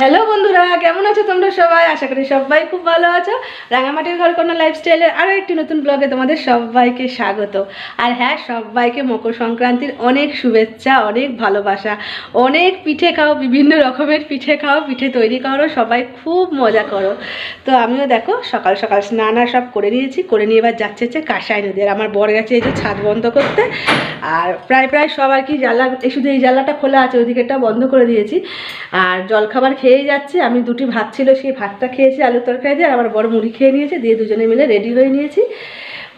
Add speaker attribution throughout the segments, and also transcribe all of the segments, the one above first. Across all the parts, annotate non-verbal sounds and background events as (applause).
Speaker 1: Hello বন্ধুরা, কেমন আছো তোমরা সবাই? আশা করি সবাই খুব ভালো আছো। রাঙামাটির ঘর ঘরকন্যা লাইফস্টাইলের আরও একটি নতুন ব্লগে তোমাদের সবাইকে স্বাগত। আর হ্যাঁ সবাইকে মকর সংক্রান্তির অনেক শুভেচ্ছা, অনেক ভালোবাসা, অনেক পিঠে খাও, বিভিন্ন রকমের পিঠে খাও, পিঠে তৈরি করো, সবাই খুব মজা করো। তো আমিও দেখো, সকাল সকাল স্নান আর সব করে নিয়েছি, করে নিয়ে এবার যাচ্ছে হচ্ছে কাঁসাই নদী। আর আমার বর গেছে এই যে ছাদ বন্ধ করতে। আর প্রায় প্রায় সব আর কি জ্বালা, এই শুধু এই জ্বালাটা খোলা আছে ওইদিকেটা বন্ধ করে দিয়েছি। আর জলখাবার খেয়েই যাচ্ছে, আমি দুটি ভাত ছিল, সেই ভাতটা খেয়েছি আলু তরকারি দিয়ে আর আমার বড় মুড়ি খেয়ে নিয়েছে, দিয়ে দুজনে মিলে রেডি হয়ে নিয়েছি।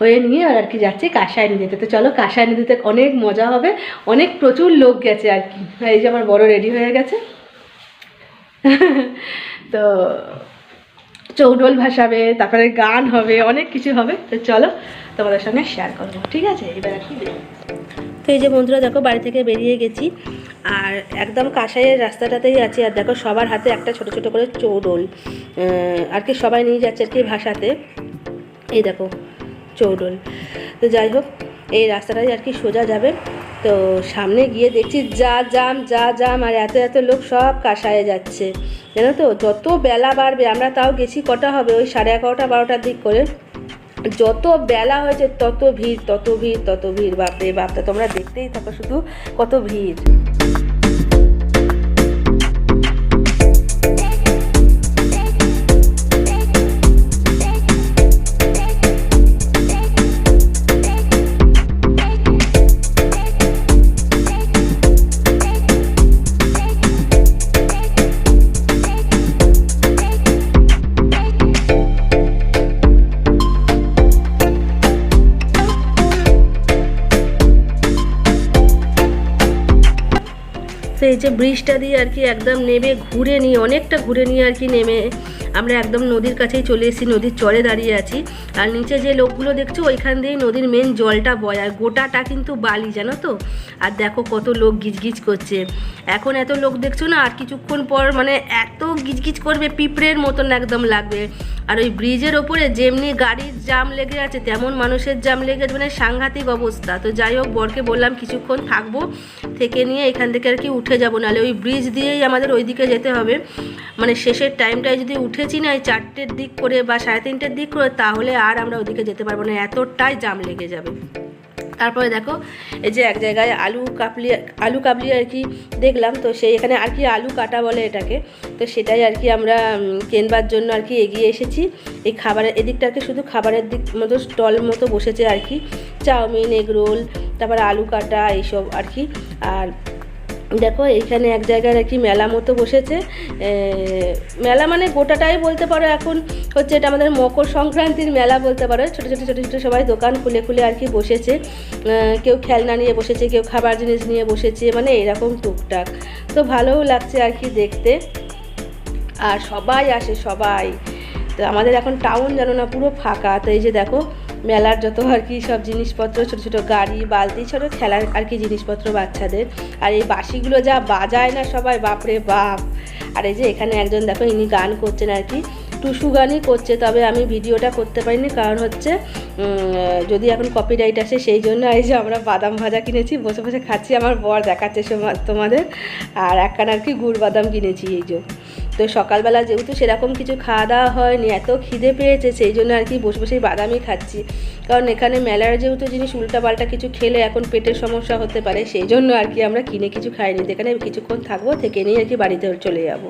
Speaker 1: হয়ে নিয়ে আর কি যাচ্ছি কাঁসায় নদীতে। তো চলো কাঁসাই নদীতে অনেক মজা হবে, অনেক প্রচুর লোক গেছে আর কি। এই যে আমার বড় রেডি হয়ে গেছে। (laughs) তো চৌডোল ভাসাবে, তারপরে গান হবে, অনেক কিছু হবে। তো চলো তোমাদের সঙ্গে শেয়ার করব, ঠিক আছে? এবার আর কি। তো এই যে বন্ধুরা, দেখো, বাড়ি থেকে বেরিয়ে গেছি। আর একদম কাঁসাইয়ের রাস্তাটাতেই আছি। আর দেখো সবার হাতে একটা ছোট ছোট করে চৌডোল আর কি সবাই নিয়ে যাচ্ছে আর কি ভাষাতে। এই দেখো চৌডোল তো যাই হোক, এই রাস্তাটাই আর কি সোজা যাবে। তো সামনে গিয়ে দেখছি যা জাম যা জাম, আর এত এত লোক সব কাঁসায় যাচ্ছে। জানো তো, যত বেলা বাড়বে, আমরা তাও গেছি কটা হবে? ওই সাড়ে এগারোটা, বারোটার দিক করে। যত বেলা হয়েছে, তত ভিড় তত ভিড় তত ভিড়। বাপরে বাপরে তোমরা দেখতেই থাকো শুধু কত ভিড়। তো এই যে ব্রিজটা দিয়ে আর কি একদম নেমে ঘুরে নিয়ে, অনেকটা ঘুরে নিয়ে আর কি নেমে আমরা একদম নদীর কাছেই চলে এসেছি, নদীর চরে দাঁড়িয়ে আছি। আর নিচে যে লোকগুলো দেখছ, ওইখান দিয়েই নদীর মেন জলটা বয়। আর গোটাটা কিন্তু বালি, জানো তো? আর দেখো কত লোক গিজগিজ করছে। এখন এত লোক দেখছ না, আর কিছুক্ষণ পর মানে এত গিজগিজ করবে, পিঁপড়ের মতন একদম লাগবে। আর ওই ব্রিজের ওপরে যেমনি গাড়ির জাম লেগে আছে, তেমন মানুষের জাম লেগে আছে মানে সাংঘাতিক অবস্থা। তো যাই হোক, বরকে বললাম কিছুক্ষণ থাকব, থেকে নিয়ে এখান থেকে আর কি উঠে যাব। নাহলে ওই ব্রিজ দিয়েই আমাদের ওইদিকে যেতে হবে। মানে শেষের টাইমটায় যদি উঠেছি না এই চারটের দিক করে বা সাড়ে তিনটের দিক করে, তাহলে আর আমরা ওদিকে যেতে পারব না, এতটাই জাম লেগে যাবে। তারপরে দেখো, এই যে এক জায়গায় আলু কাপলি, আলু কাবলি আর কি দেখলাম, তো সেই এখানে আর কি আলু কাটা বলে এটাকে, তো সেটাই আর কি আমরা কেনবার জন্য আর কি এগিয়ে এসেছি। এই খাবারের এদিকটা আর কি শুধু খাবারের দিক মতো, স্টল মতো বসেছে আর কি। চাউমিন, এগ রোল, তারপরে আলু কাটা, এইসব আর কি। আর দেখো এইখানে এক জায়গায় কি মেলা মতো বসেছে। মেলা মানে গোটাটাই বলতে পারো এখন হচ্ছে এটা আমাদের মকর সংক্রান্তির মেলা বলতে পারো। ছোটো ছোটো ছোটো ছোটো সবাই দোকান খুলে খুলে আর কি বসেছে। কেউ খেলনা নিয়ে বসেছে, কেউ খাবার জিনিস নিয়ে বসেছে মানে এরকম টুকটাক। তো ভালোও লাগছে আর কি দেখতে। আর সবাই আসে, সবাই। তো আমাদের এখন টাউন জানো না পুরো ফাঁকা। তো এই যে দেখো মেলার যত আর কি সব জিনিসপত্র, ছোটো ছোটো গাড়ি, বালতি, ছোটো খেলার আর কি জিনিসপত্র বাচ্চাদের। আর এই বাঁশিগুলো যা বাজায় না সবাই, বাপরে বাপ। আর এই যে এখানে একজন দেখো ইনি গান করছেন আর কি। টুসু গানই করছে, তবে আমি ভিডিওটা করতে পারিনি, কারণ হচ্ছে যদি এখন কপিরাইট আসে সেই জন্য এই যে আমরা বাদাম ভাজা কিনেছি, বসে বসে খাচ্ছি, আমার বর দেখাচ্ছে তোমাদের। আর একখান আর কি গুড় বাদাম কিনেছি এই যে। তো সকালবেলা যেহেতু সেরকম কিছু খাওয়া দাওয়া হয়নি, এত খিদে পেয়েছে, সেই জন্য আর কি বসে বসেই বাদামই খাচ্ছি। কারণ এখানে মেলার যেহেতু জিনিস, উল্টাপাল্টা কিছু খেলে এখন পেটের সমস্যা হতে পারে, সেই জন্য আর কি আমরা কিনে কিছু খাইনি। এখানে কিছুক্ষণ থাকব, থেকে নিয়ে আর কি বাড়িতে চলে যাব।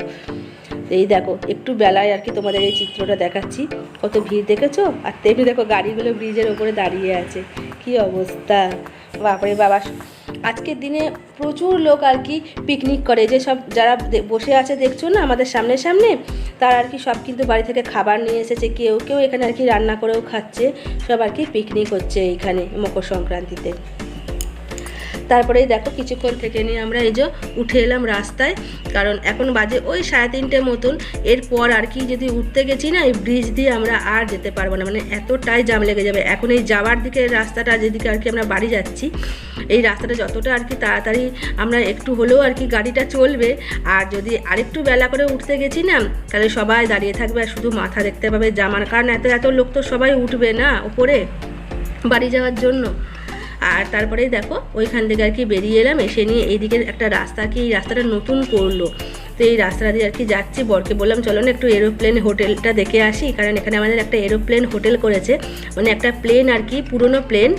Speaker 1: এই দেখো, একটু বেলায় আর কি তোমাদের এই চিত্রটা দেখাচ্ছি। কত ভিড় দেখেছ? আর তেমনি দেখো, গাড়িগুলো ব্রিজের ওপরে দাঁড়িয়ে আছে। কি অবস্থা? বাপরে বাবা আজকের দিনে প্রচুর লোক আর কি পিকনিক করে। যে সব যারা বসে আছে দেখছ না, আমাদের সামনে সামনে, তারা আর কি সব কিন্তু বাড়ি থেকে খাবার নিয়ে এসেছে। কেউ কেউ এখানে আর কি রান্না করেও খাচ্ছে। সব আর কি পিকনিক হচ্ছে এইখানে মকর সংক্রান্তিতে। তারপরেই দেখো কিছুক্ষণ থেকে নিয়ে আমরা এই যে উঠে এলাম রাস্তায়, কারণ এখন বাজে ওই সাড়ে তিনটে মতন। এরপর আর কি যদি উঠতে গেছি না, এই ব্রিজ দিয়ে আমরা আর যেতে পারব না। মানে এতটাই জাম লেগে যাবে। এখন এই যাওয়ার দিকে রাস্তাটা, যেদিকে আর কি আমরা বাড়ি যাচ্ছি, এই রাস্তাটা যতটা আর কি তাড়াতাড়ি আমরা একটু হলেও আর কি গাড়িটা চলবে। আর যদি আরেকটু বেলা করে উঠতে গেছি না, তাহলে সবাই দাঁড়িয়ে থাকবে আর শুধু মাথা দেখতে পাবে জামার। কারণ এত এত লোক তো সবাই উঠবে না উপরে বাড়ি যাওয়ার জন্য। আর তারপরে দেখো, ওইখান থেকে আর কি বেরিয়ে এলাম, এসে নিয়ে এইদিকে একটা রাস্তা কি, এই রাস্তাটা নতুন করল। তো এই রাস্তা দিয়ে আর কি যাচ্ছি, বরকে বললাম, চলো না একটু এরোপ্লেন হোটেলটা দেখে আসি। কারণ এখানে আমাদের একটা এরোপ্লেন হোটেল করেছে। মানে একটা প্লেন আর কি, পুরনো প্লেন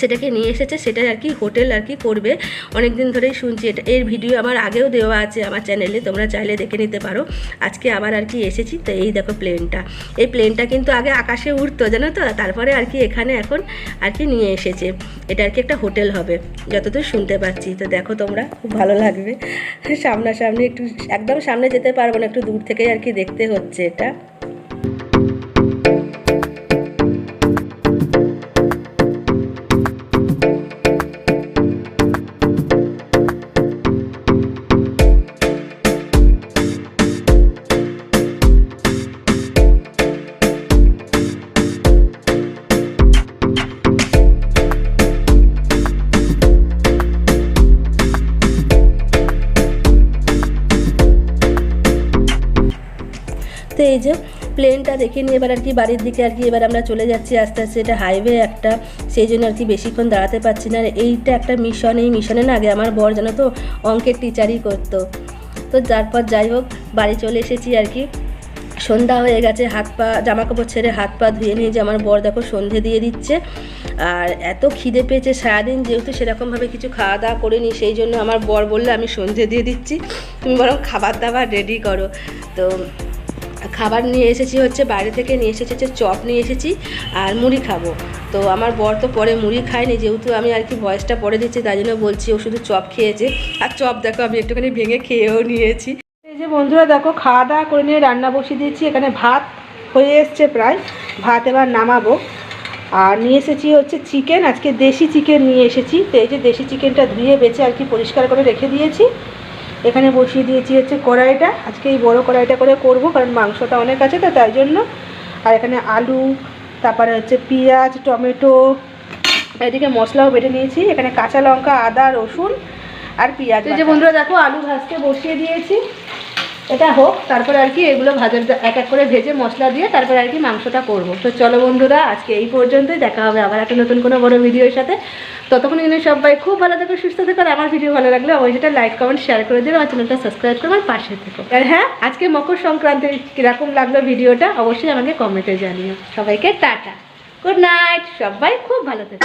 Speaker 1: সেটাকে নিয়ে এসেছে সেটা আর কি হোটেল আর কি করবে। অনেক দিন ধরেই শুনছি এটা। এর ভিডিও আমার আগেও দেওয়া আছে আমার চ্যানেলে, তোমরা চাইলে দেখে নিতে পারো। আজকে আবার আর কি এসেছি, তো এই দেখো প্লেনটা। এই প্লেনটা কিন্তু আগে আকাশে উঠতো জানো তো? তারপরে আর কি এখানে এখন আর কি নিয়ে এসেছে। এটা আর কি একটা হোটেল হবে, যতদূর শুনতে পাচ্ছি। তো দেখো তোমরা, খুব ভালো লাগবে। সামনাসামনি একটু, একদম সামনে যেতে পারব না, একটু দূর থেকে আর কি দেখতে হচ্ছে এটা। তো এই যে প্লেনটা দেখে নিয়ে এবার আর কি বাড়ির দিকে আর কি এবার আমরা চলে যাচ্ছি আস্তে আস্তে, এটা হাইওয়ে একটা, সেই জন্য আর কি বেশিক্ষণ দাঁড়াতে পারছি না। আর এইটা একটা মিশন এই মিশনে না আগে আমার বর জানো তো, অঙ্কের টিচারই করতো। তো তারপর যাই হোক, বাড়ি চলে এসেছি আর কি। সন্ধ্যা হয়ে গেছে, হাত পা জামা কাপড় ছেড়ে হাত পা ধুয়ে নিয়ে যে আমার বর দেখো সন্ধে দিয়ে দিচ্ছে। আর এত খিদে পেয়েছে সারাদিন, যেহেতু সেরকমভাবে কিছু খাওয়া দাওয়া করিনি, সেই জন্য আমার বর বললে, আমি সন্ধে দিয়ে দিচ্ছি, তুমি বরং খাবার দাবার রেডি করো। তো খাবার নিয়ে এসেছি হচ্ছে, বাইরে থেকে নিয়ে এসেছি হচ্ছে চপ নিয়ে এসেছি আর মুড়ি খাব। তো আমার বর তো পরে মুড়ি খায়নি, যেহেতু আমি আর কি বয়সটা পরে দিচ্ছি, তাই জন্য বলছি ও শুধু চপ খেয়েছে। আর চপ দেখো, আমি একটুখানি ভেঙে খেয়েও নিয়েছি। এই যে বন্ধুরা দেখো খাওয়া দাওয়া করে নিয়ে রান্না বসিয়ে দিয়েছি, এখানে ভাত হয়ে এসছে প্রায়। ভাত এবার নামাবো। আর নিয়ে এসেছি হচ্ছে চিকেন আজকে দেশি চিকেন নিয়ে এসেছি। তো এই যে দেশি চিকেনটা ধুয়ে বেছে আর কি পরিষ্কার করে রেখে দিয়েছি। এখানে বসিয়ে দিয়েছি হচ্ছে কড়াইটা। আজকে এই বড় কড়াইটা করে করব কারণ মাংসটা অনেক আছে তো তাই জন্য। আর এখানে আলু তারপরে হচ্ছে পেঁয়াজ টমেটো এদিকে মশলাও বেটে নিয়েছি। এখানে কাঁচা লঙ্কা আদা রসুন আর পেঁয়াজ এই যে বন্ধুরা দেখো আলু ভাজতে বসিয়ে দিয়েছি। এটা হোক, তারপরে আর কি এগুলো ভাজার এক এক করে ভেজে মশলা দিয়ে তারপরে আর কি মাংসটা করব। তো চলো বন্ধুরা, আজকে এই পর্যন্তই, দেখা হবে আবার একটা নতুন কোনো বড় ভিডিওর সাথে। ততক্ষণ কিন্তু সবাই খুব ভালো থেকো, সুস্থ থেকো, আর আমার ভিডিও ভালো লাগলে অবশ্যই সেটা লাইক কমেন্ট শেয়ার করে দিও আমার চ্যানেলটা সাবস্ক্রাইব করে আমার পাশে থেকো। আর হ্যাঁ আজকে মকর সংক্রান্তির কীরকম লাগল ভিডিওটা অবশ্যই আমাকে কমেন্টে জানিও। সবাইকে টাটা। গুড নাইট সবাই খুব ভালো থেকো।